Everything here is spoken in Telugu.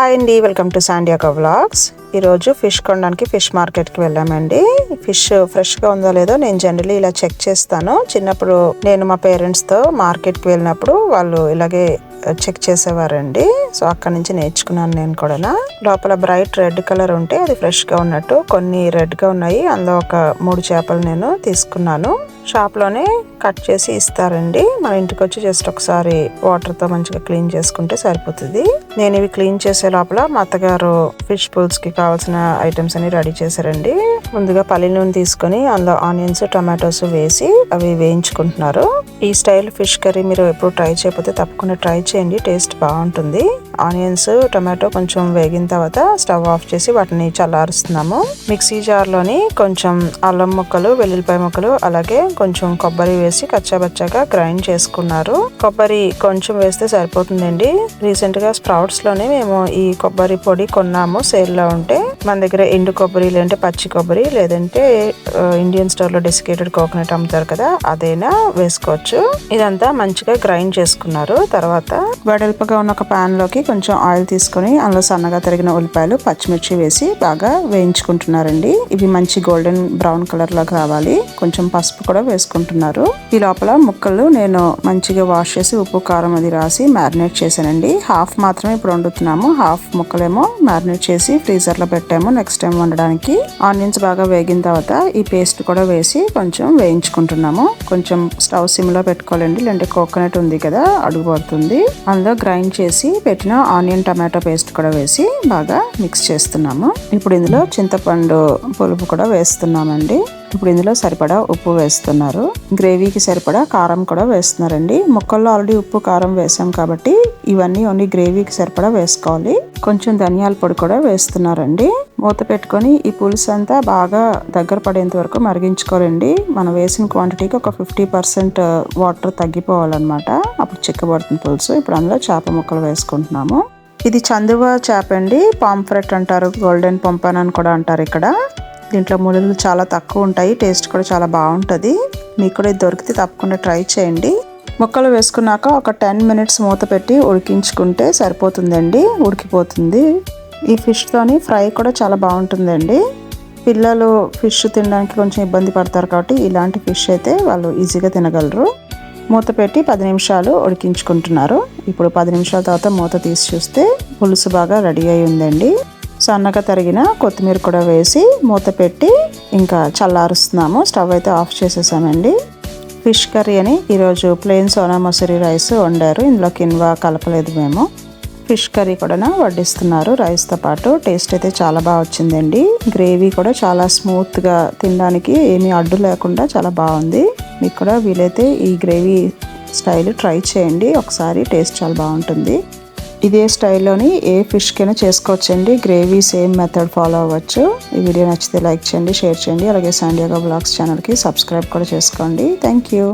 హాయ్ అండి వెల్కమ్ టు సాండియాకో వ్లాగ్స్ ఈరోజు ఫిష్ కొనడానికి ఫిష్ మార్కెట్కి వెళ్ళామండి. ఫిష్ ఫ్రెష్గా ఉందో లేదో నేను జనరలీ ఇలా చెక్ చేస్తాను. చిన్నప్పుడు నేను మా పేరెంట్స్తో మార్కెట్కి వెళ్ళినప్పుడు వాళ్ళు ఇలాగే uh, చెక్ చేసేవారండి. సో అక్కడ నుంచి నేర్చుకున్నాను నేను కూడా లోపల బ్రైట్ రెడ్ కలర్ ఉంటే అది ఫ్రెష్గా ఉన్నట్టు కొన్ని రెడ్గా ఉన్నాయి. అందులో ఒక మూడు చేపలు నేను తీసుకున్నాను. షాప్లోనే కట్ చేసి ఇస్తారండి. మన ఇంటికి వచ్చి జస్ట్ ఒకసారి వాటర్తో మంచిగా క్లీన్ చేసుకుంటే సరిపోతుంది. నేను ఇవి క్లీన్ చేసే లోపల మా అత్తగారు ఫిష్ పుల్స్కి కావాల్సిన ఐటమ్స్ అన్ని రెడీ చేశారండి. ముందుగా పల్లి నూనె తీసుకొని అందులో ఆనియన్స్ టమాటోస్ వేసి అవి వేయించుకుంటున్నారు. ఈ స్టైల్ ఫిష్ కర్రీ మీరు ఎప్పుడు ట్రై చేయకపోతే తప్పకుండా ట్రై చేయండి. టేస్ట్ బాగుంటుంది. ఆనియన్స్ టొమాటో కొంచెం వేగిన తర్వాత స్టవ్ ఆఫ్ చేసి వాటిని చల్లారుస్తున్నాము. మిక్సీ జార్లోని కొంచెం అల్లం ముక్కలు వెల్లుల్లిపాయ ముక్కలు అలాగే కొంచెం కొబ్బరి వేసి కచ్చాబచ్చాగా గ్రైండ్ చేసుకున్నారు. కొబ్బరి కొంచెం వేస్తే సరిపోతుందండి. రీసెంట్గా స్ప్రౌట్స్లోనే మేము ఈ కొబ్బరి పొడి కొన్నాము. సేల్లో ఉంటే మన దగ్గర ఎండు కొబ్బరి లేదంటే పచ్చి కొబ్బరి లేదంటే ఇండియన్ స్టోర్లో డెసికేటెడ్ కోకోనట్ అమ్ముతారు కదా అదైనా వేసుకోవచ్చు. ఇదంతా మంచిగా గ్రైండ్ చేసుకున్నారు. తర్వాత వెడల్పుగా ఉన్న ఒక పాన్లోకి కొంచెం ఆయిల్ తీసుకొని అందులో సన్నగా తరిగిన ఉల్లిపాయలు పచ్చిమిర్చి వేసి బాగా వేయించుకుంటున్నారండి. ఇవి మంచి గోల్డెన్ బ్రౌన్ కలర్లోకి రావాలి. కొంచెం పసుపు కూడా వేసుకుంటున్నారు. ఈ లోపల ముక్కలు నేను మంచిగా వాష్ చేసి ఉప్పు కారం అది రాసి మ్యారినేట్ చేశానండి. హాఫ్ మాత్రమే ఇప్పుడు వండుతున్నాము. హాఫ్ ముక్కలేమో మ్యారినేట్ చేసి ఫ్రీజర్లో లో పెట్టాము నెక్స్ట్ టైం వండడానికి. ఆనియన్స్ బాగా వేగిన తర్వాత ఈ పేస్ట్ కూడా వేసి కొంచెం వేయించుకుంటున్నాము. కొంచెం స్టవ్ సిమ్లో పెట్టుకోవాలండి లేదంటే కోకోనట్ ఉంది కదా అడుగు పడుతుంది. అందులో గ్రైండ్ చేసి పెట్టిన ఆనియన్ టమాటో పేస్ట్ కూడా వేసి బాగా మిక్స్ చేస్తున్నాము. ఇప్పుడు ఇందులో చింతపండు పులుపు కూడా వేస్తున్నామండి. ఇప్పుడు ఇందులో సరిపడా ఉప్పు వేస్తున్నారు. గ్రేవీకి సరిపడా కారం కూడా వేస్తున్నారండి. ముక్కల్లో ఆల్రెడీ ఉప్పు కారం వేసాం కాబట్టి ఇవన్నీ ఓన్లీ గ్రేవీకి సరిపడా వేసుకోవాలి. కొంచెం ధనియాల పొడి కూడా వేస్తున్నారండి. మూత పెట్టుకొని ఈ పులుసు అంతా బాగా దగ్గర పడేంత వరకు మరిగించుకోవాలండి. మనం వేసిన క్వాంటిటీకి ఒక ఫిఫ్టీ పర్సెంట్ వాటర్ తగ్గిపోవాలన్నమాట. అప్పుడు చిక్కబడుతుంది పులుసు. ఇప్పుడు అందులో చేప ముక్కలు వేసుకుంటున్నాము. ఇది చందువ చేప అండి. పాంఫ్రెట్ అంటారు. గోల్డెన్ పంపన్ అని కూడా అంటారు ఇక్కడ. దీంట్లో ముళ్ళు చాలా తక్కువ ఉంటాయి. టేస్ట్ కూడా చాలా బాగుంటుంది. మీకు కూడా ఇది దొరికితే తప్పకుండా ట్రై చేయండి. ముక్కలు వేసుకున్నాక ఒక టెన్ మినిట్స్ మూత పెట్టి ఉడికించుకుంటే సరిపోతుందండి. ఉడికిపోతుంది. ఈ ఫిష్తోని ఫ్రై కూడా చాలా బాగుంటుందండి. పిల్లలు ఫిష్ తినడానికి కొంచెం ఇబ్బంది పడతారు కాబట్టి ఇలాంటి ఫిష్ అయితే వాళ్ళు ఈజీగా తినగలరు. మూత పెట్టి పది నిమిషాలు ఉడికించుకుంటున్నారు. ఇప్పుడు పది నిమిషాల తర్వాత మూత తీసి చూస్తే పులుసు బాగా రెడీ అయి ఉందండి. సన్నగా తరిగిన కొత్తిమీర కూడా వేసి మూత పెట్టి ఇంకా చల్లారుస్తున్నాము. స్టవ్ అయితే ఆఫ్ చేసేసామండి. ఫిష్ కర్రీ అని ఈరోజు ప్లెయిన్ సోనా మసూరి రైస్ వండారు. ఇందులో కిన్వా కలపలేదు మేము. ఫిష్ కర్రీ కూడా వడ్డిస్తున్నారు. రైస్తో పాటు టేస్ట్ అయితే చాలా బాగా వచ్చిందండి. గ్రేవీ కూడా చాలా స్మూత్గా తినడానికి ఏమీ అడ్డు లేకుండా చాలా బాగుంది. మీకు కూడా వీలైతే ఈ గ్రేవీ స్టైల్ ట్రై చేయండి. ఒకసారి టేస్ట్ చాలా బాగుంటుంది. ఇదే స్టైల్లోని ఏ ఫిష్కైనా చేసుకోవచ్చండి. గ్రేవీ సేమ్ మెథడ్ ఫాలో అవ్వచ్చు. ఈ వీడియో నచ్చితే లైక్ చేయండి షేర్ చేయండి. అలాగే సాండియాగా బ్లాగ్స్ ఛానల్కి సబ్స్క్రైబ్ కూడా చేసుకోండి. Thank you.